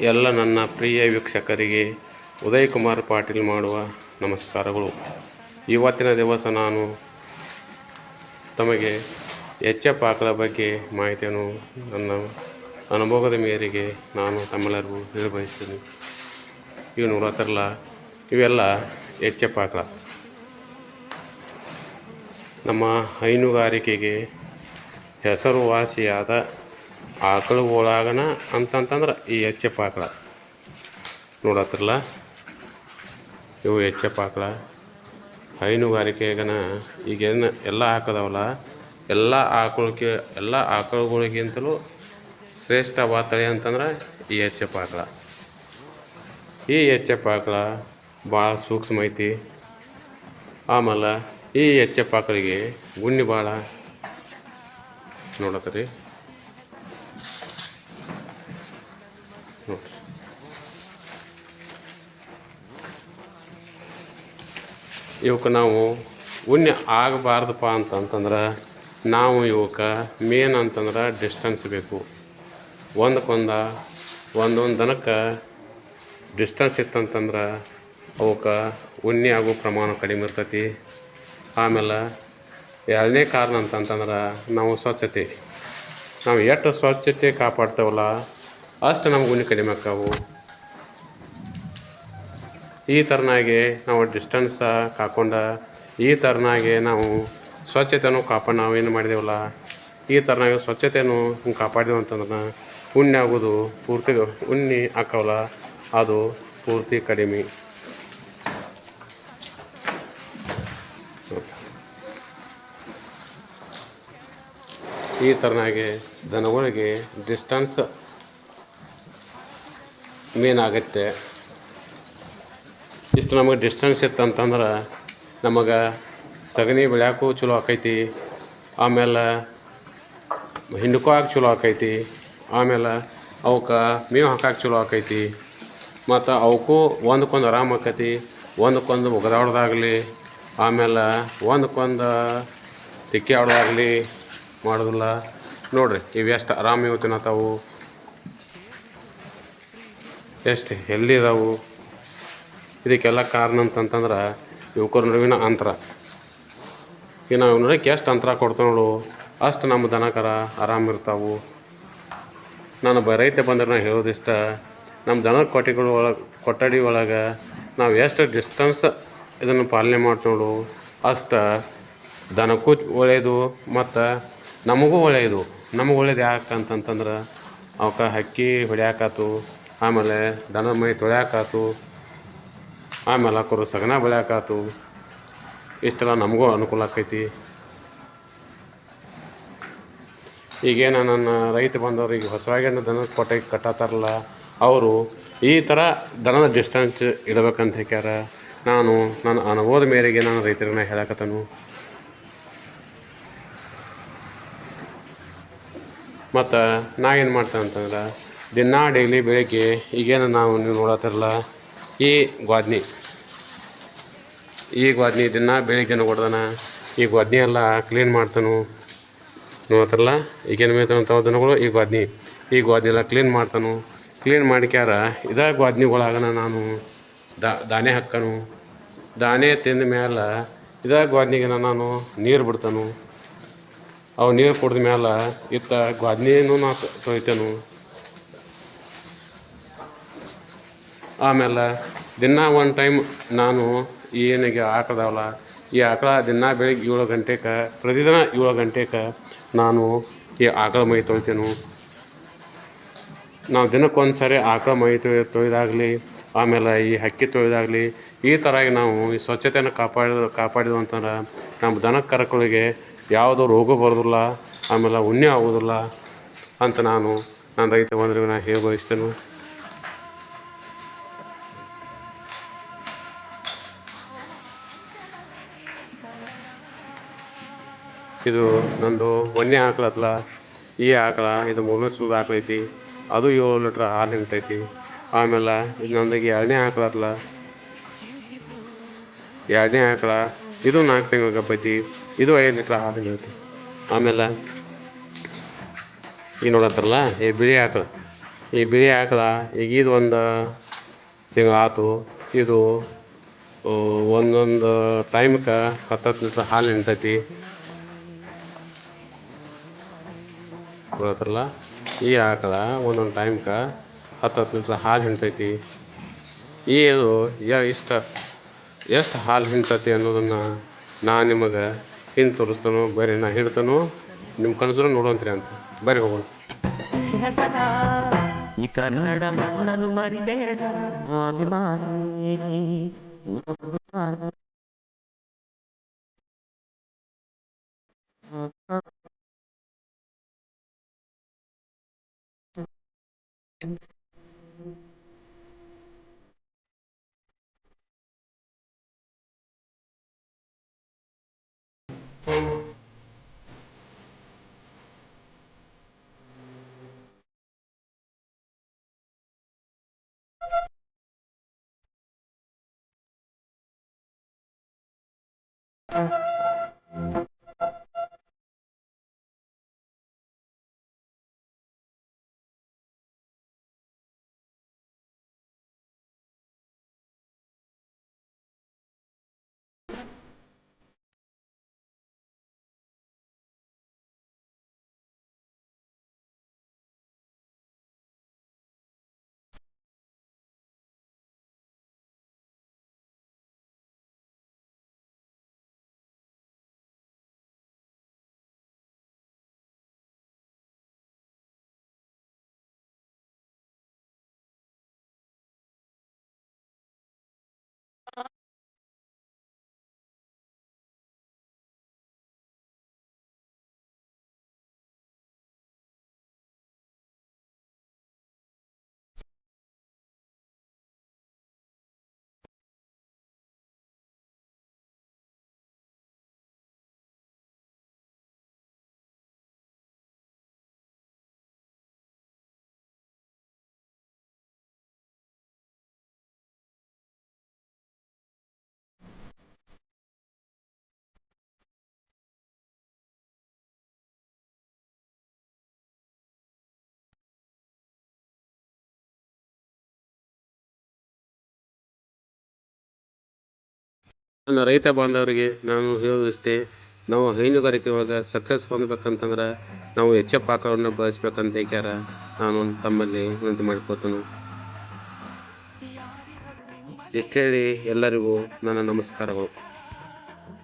ಎಲ್ಲ ನನ್ನ ಪ್ರಿಯ ವೀಕ್ಷಕರಿಗೆ ಉದಯ್ ಕುಮಾರ್ ಪಾಟೀಲ್ ಮಾಡುವ ನಮಸ್ಕಾರಗಳು. ಇವತ್ತಿನ ದಿವಸ ನಾನು ತಮಗೆ ಎಚ್ ಎಫ್ ಆಕಳ ಬಗ್ಗೆ ಮಾಹಿತಿಯನ್ನು ನನ್ನ ಅನುಭವದ ಮೇರೆಗೆ ನಾನು ತಮ್ಮೆಲ್ಲರಿಗೂ ನಿರ್ವಹಿಸ್ತೀನಿ ಇವು ನೋಡತ್ತಿರಲ್ಲ ಇವೆಲ್ಲ ಎಚ್ ಎಫ್ ಆಕಳ ನಮ್ಮ ಹೈನುಗಾರಿಕೆಗೆ ಹೆಸರುವಾಸಿಯಾದ ಆಕಳುಗಳಾಗನ ಅಂತಂತಂದ್ರೆ ಈ ಎಚ್ ಎಫ್ ಆಕಳ ನೋಡತ್ರಲ್ಲ ಇವು ಎಚ್ ಎಫ್ ಆಕಳ. ಹೈನುಗಾರಿಕೆಗನ ಈಗೇನು ಎಲ್ಲ ಆಕದವಲ್ಲ, ಎಲ್ಲ ಆಕಳಕ್ಕೆ ಎಲ್ಲ ಆಕಳುಗಳಿಗಿಂತಲೂ ಶ್ರೇಷ್ಠವಾದ ತಳಿ ಅಂತಂದ್ರೆ ಈ ಎಚ್ ಎಫ್ ಆಕಳ. ಈ ಎಚ್ ಎಫ್ ಆಕಳ ಭಾಳ ಸೂಕ್ಷ್ಮ ಐತಿ. ಆಮೇಲೆ ಈ ಎಚ್ ಎಫ್ ಆಕಳಿಗೆ ಗುಣ್ಣಿ ಭಾಳ ನೋಡತ್ತೀರಿ ಇವಕ್ಕೆ ನಾವು ಉಣ್ಣೆ ಆಗಬಾರ್ದಪ್ಪ ಅಂತಂತಂದ್ರೆ ನಾವು ಇವಕ್ಕೆ ಮೇನ್ ಅಂತಂದ್ರೆ ಡಿಸ್ಟೆನ್ಸ್ ಬೇಕು. ಒಂದಕ್ಕೊಂದ ಒಂದೊಂದು ದನಕ್ಕೆ ಡಿಸ್ಟೆನ್ಸ್ ಇತ್ತಂತಂದ್ರೆ ಅವಕ್ಕೆ ಉಣ್ಣೆ ಆಗೋ ಪ್ರಮಾಣ ಕಡಿಮೆ ಇರ್ತೈತಿ. ಆಮೇಲೆ ಎರಡನೇ ಕಾರಣ ಅಂತಂತಂದ್ರೆ ನಾವು ಸ್ವಚ್ಛತೆ. ನಾವು ಎಷ್ಟು ಸ್ವಚ್ಛತೆ ಕಾಪಾಡ್ತೇವಲ್ಲ ಅಷ್ಟು ನಮ್ಗೆ ಉಣ್ಣಿ ಕಡಿಮೆ ಆಕ್ಕಾವು ಈ ಥರನಾಗಿ ನಾವು ಡಿಸ್ಟೆನ್ಸ ಕಾಕೊಂಡ, ಈ ಥರನಾಗಿ ನಾವು ಸ್ವಚ್ಛತೆಯನ್ನು ಕಾಪಾಡಿ ನಾವು ಏನು ಮಾಡಿದೇವಲ್ಲ, ಈ ಥರನಾಗಿ ಸ್ವಚ್ಛತೆಯನ್ನು ಕಾಪಾಡಿದೆವು ಅಂತಂದ್ರೆ ಉಣ್ಣೆ ಆಗೋದು ಪೂರ್ತಿ ಉಣ್ಣಿ ಹಾಕವಲ್ಲ, ಅದು ಪೂರ್ತಿ ಕಡಿಮೆ. ಈ ಥರನಾಗಿ ದನಗಳಿಗೆ ಡಿಸ್ಟನ್ಸ್ ಮೇನ್ ಆಗತ್ತೆ ಇಷ್ಟು ನಮಗೆ ಡಿಸ್ಟೆನ್ಸ್ ಇತ್ತಂತಂದ್ರೆ ನಮಗೆ ಸಗಣಿ ಬೆಳ್ಯಾಕೂ ಚಲೋ ಆಕೈತಿ, ಆಮೇಲೆ ಹಿಂಡ್ಕೋಕೆ ಚಲೋ ಆಕೈತಿ, ಆಮೇಲೆ ಅವಕ್ಕೆ ಮೇವು ಹಾಕಕ್ಕೆ ಚಲೋ ಆಕೈತಿ, ಮತ್ತು ಅವಕ್ಕೂ ಒಂದಕ್ಕೊಂದು ಆರಾಮ ಆಕೈತಿ ಒಂದಕ್ಕೊಂದು ಒಗದಾಡೋದಾಗಲಿ, ಆಮೇಲೆ ಒಂದಕ್ಕೊಂದು ತಿಕ್ಕಿ ಆಡೋದಾಗಲಿ ಮಾಡೋದಿಲ್ಲ. ನೋಡಿರಿ, ಇವೆಷ್ಟು ಆರಾಮ ಇವು ತಿನ್ನತ್ತಾವು ಎಷ್ಟು ಹೆಲ್ದಿ ಇದಾವೆ ಇದಕ್ಕೆಲ್ಲ ಕಾರಣ ಅಂತಂತಂದ್ರೆ ಇವಕ್ಕರ ನಡುವಿನ ಅಂತರ. ಈಗ ನಾವು ನೋಡಕ್ಕೆ ಎಷ್ಟು ಅಂತರ ಕೊಡ್ತೇವೆ ನೋಡು. ಅಷ್ಟು ನಮ್ಮ ದನಕರ ಆರಾಮಿರ್ತಾವು ನಾನು ರೈತ ಬಂದ್ರೆ ನಾನು ಹೇಳೋದಿಷ್ಟ ನಮ್ಮ ದನ ಕೊಟ್ಟಿಗಳು ಒಳಗೆ, ಕೊಠಡಿ ಒಳಗೆ ನಾವು ಎಷ್ಟು ಡಿಸ್ಟೆನ್ಸ್ ಇದನ್ನು ಪಾಲನೆ ನೋಡು. ಅಷ್ಟು ದನಕ್ಕೂ ಒಳ್ಳೆಯದು ಮತ್ತು ನಮಗೂ ಒಳ್ಳೆಯದು ನಮಗೆ ಒಳ್ಳೇದು ಯಾಕೆ ಅಂತಂತಂದ್ರೆ ಅವಕ್ಕೆ ಹಕ್ಕಿ ಹೊಡ್ಯಾಕಾತು ಆಮೇಲೆ ದನ ಮೈ ತೊಳ್ಯಾಕಾತು, ಆಮೇಲೆ ಹಾಕೋರು ಸಗಣ ಬೆಳ್ಯಾಕಾತು, ಇಷ್ಟೆಲ್ಲ ನಮಗೂ ಅನುಕೂಲ ಆಕೈತಿ. ಈಗೇನು ನನ್ನ ರೈತ ಬಂದವ್ರಿಗೆ ಹೊಸವಾಗಿ ದನದ ಕೊಟ್ಟೆ ಕಟ್ಟತ್ತಾರಲ್ಲ ಅವರು ಈ ಥರ ದನದ ಡಿಸ್ಟೆನ್ಸ್ ಇಡಬೇಕಂತ ಹೇಳ್ಯಾರ ನಾನು ನನ್ನ ಅನುಭವದ ಮೇರೆಗೆ ನಾನು ರೈತರನ್ನ ಹೇಳಕತ್ತನು. ಮತ್ತು ನಾ ಏನು ಮಾಡ್ತೇನೆ ಅಂತಂದ್ರೆ ದಿನ ಡೈಲಿ ಬೆಳಗ್ಗೆ ಈಗೇನು ನಾವು ನೀವು ನೋಡತ್ತಿರಲ್ಲ, ಈ ಗ್ವಾದ್ನಿ ಈ ಗ್ವಾದ್ನಿ ದಿನ ಬೆಳಗ್ಗೆ ಕೊಡ್ದಾನ ಈ ಗ್ವಾದ್ನಿ ಎಲ್ಲ ಕ್ಲೀನ್ ಮಾಡ್ತಾನು. ನೋಡ್ತಾರಲ್ಲ ಈಗೇನು ಮೇಯ್ತಾನಂತ ದನಗಳು ಈ ಗ್ವಾದ್ನಿ ಈ ಗ್ವಾದ್ನಿ ಎಲ್ಲ ಕ್ಲೀನ್ ಮಾಡ್ತಾನು. ಕ್ಲೀನ್ ಮಾಡಿಕ್ಯಾರ, ಇದೇ ಗ್ವಾದ್ನಿಗಳಾಗನ ನಾನು ದಾನೆ ಹಾಕ್ಕನು ದಾನೆ ತಿಂದ ಮೇಲೆ ಇದೇ ಗ್ವಾದ್ನಿಗೆ ನಾನು ನೀರು ಬಿಡ್ತಾನು. ಅವು ನೀರು ಕುಡ್ದ ಮೇಲೆ ಇತ್ತ ಗ್ವಾದ್ನಿನೂ ನಾ ತೊಳಿತೇನು. ಆಮೇಲೆ ದಿನ ಒಂದು ಟೈಮ್ ನಾನು ಏನಿಗೆ ಆಕಳದವಲ್ಲ ಈ ಆಕಳ ದಿನ ಬೆಳಿಗ್ಗೆ ಏಳು ಗಂಟೆಗೆ ಪ್ರತಿದಿನ ಏಳು ಗಂಟೆಗೆ ನಾನು ಈ ಆಕಳ ಮೈ ತೊಳಿತೇನೆ. ನಾವು ದಿನಕ್ಕೊಂದು ಸಾರಿ ಆಕಳ ಮೈ ತೊಯ್, ತೊಯ್ದಾಗಲಿ, ಆಮೇಲೆ ಈ ಹಕ್ಕಿ ತೊಳೆದಾಗಲಿ ಈ ಥರ ನಾವು ಈ ಸ್ವಚ್ಛತೆಯನ್ನು ಕಾಪಾಡಿದ ಕಾಪಾಡಿದ್ವು ಅಂತಂದ್ರೆ ನಮ್ಮ ದನ ಕರಕಳಿಗೆ ಯಾವುದೋ ರೋಗ ಬರೋದಿಲ್ಲ, ಆಮೇಲೆ ಉಣ್ಣೆ ಆಗೋದಿಲ್ಲ ಅಂತ ನಾನು ನನ್ನ ರೈತ ಬಂದ್ರೆ ನಾನು ಹೇಗೆ ಬಯಸ್ತೇನೆ ಇದು ನಂದು ಒಂದನೇ ಆಕಳತ್ಲ ಈ ಆಕಳ, ಇದು ಮೂರನೇ ಸೂದ ಆಕಳೈತಿ ಅದು ಏಳು ಲೀಟ್ರ್ ಹಾಲು ನಿಂತೈತಿ. ಆಮೇಲೆ ಇದು ನಂದಿಗೆ ಎರಡನೇ ಆಕಳತ್ಲ ಎರಡನೇ ಆಕಳ, ಇದು ನಾಲ್ಕು ತಿಂಗಳ ಗಬ್ಬೈತಿ ಇದು ಐದು ಲೀಟ್ರ್ ಹಾಲು ನಿಂತೈತಿ. ಆಮೇಲೆ ಈ ನೋಡತ್ತಾರಲ್ಲ, ಈ ಬಿಳಿ ಆಕಳ. ಈ ಬಿಳಿ ಆಕಳ, ಈಗ ಇದು ಒಂದು ತಿಂಗಳು ಆತು. ಇದು ಒಂದೊಂದು ಟೈಮ್ಗೆ ಹತ್ತತ್ತು ಲೀಟ್ರ್ ಹಾಲು ಹಿಂಡ್ತೈತಿ ಗೊತ್ತಲ್ಲ ಈ ಆಕಳ ಒಂದೊಂದು ಟೈಮ್ಗೆ ಹತ್ತು ಲೀಟ್ರ್ ಹಾಲು ಹಿಂಡ್ತೈತಿ. ಈ ಇದು ಇಷ್ಟ, ಎಷ್ಟು ಹಾಲು ಹಿಂಡ್ತೈತಿ ಅನ್ನೋದನ್ನು ನಾನು ನಿಮಗೆ ಹಿಂದೆ ತೋರಿಸ್ತೇನೋ, ಬರೀ ನಾ ಹಿಡ್ತಾನೋ ನಿಮ್ಮ ಕನಸು ನೋಡೋಂತ್ರಿ ಅಂತ. ಬರ್ರಿ ಹೋಗೋಣ. ಈ ಕನ್ನಡ ಮರಿಬೇಡ, ಅಭಿಮಾನಿ. Thank uh you. -huh. ನನ್ನ ರೈತ ಬಾಂಧವರಿಗೆ ನಾನು ಹೇಳೋದಿಷ್ಟೇ ನಾವು ಹೈನುಗಾರಿಕೆ ಒಳಗೆ ಸಕ್ಸಸ್ ಹೊಂದ್ಬೇಕಂತಂದ್ರೆ ನಾವು ಎಚ್ ಎಫ್ ಆಕಾರವನ್ನು ಬಳಸ್ಬೇಕಂತ ಹೇಳ್ಯಾರ ನಾನು ತಮ್ಮಲ್ಲಿ ವಿನಂತಿ ಮಾಡ್ಕೋತೀನಿ. ಇಷ್ಟು ಹೇಳಿ ಎಲ್ಲರಿಗೂ ನನ್ನ ನಮಸ್ಕಾರಗಳು.